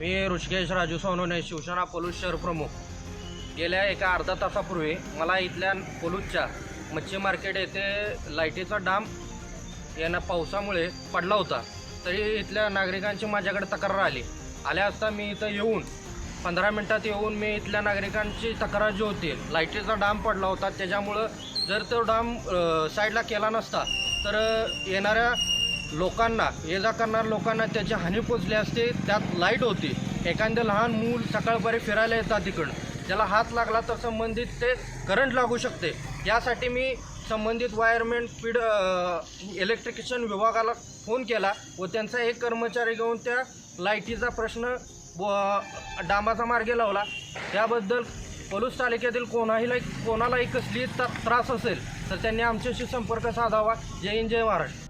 मी ऋषिकेश राजू सोनोने शिवसेना पोलूस शहर प्रमुख. गेल्या एका अर्धा तासापूर्वी मला इथल्या पोलूसच्या मच्छी मार्केट येथे लाईटीचा डाम यांना पावसामुळे पडला होता. तरी इथल्या नागरिकांची माझ्याकडे तक्रार आली. आल्या असता मी इथं येऊन पंधरा मिनटात येऊन मी इथल्या नागरिकांची तक्रार जी होती लाईटीचा डाम पडला होता. त्याच्यामुळं जर तो डाम साईडला केला नसता तर येणाऱ्या लोकांना ये जा करणाऱ्या लोकांना त्याची हानी पोचली असते त्यात लाइट होती. एखादं लहान मूल सकाळपर्यंत फिरायला येतात तिकडं. त्याला हात लागला तर संबंधित ते करंट लागू शकते. यासाठी मी संबंधित वायरमॅन पीड इलेक्ट्रिकिशन विभागाला फोन केला व त्यांचा एक कर्मचारी घेऊन त्या लाईटीचा प्रश्न व डांबाचा मार्गे लावला. त्याबद्दल पलूस तालुक्यातील कोणाही कोणालाही कसली त्रास असेल तर त्यांनी आमच्याशी संपर्क साधावा. जय हिंद जय महाराष्ट्र.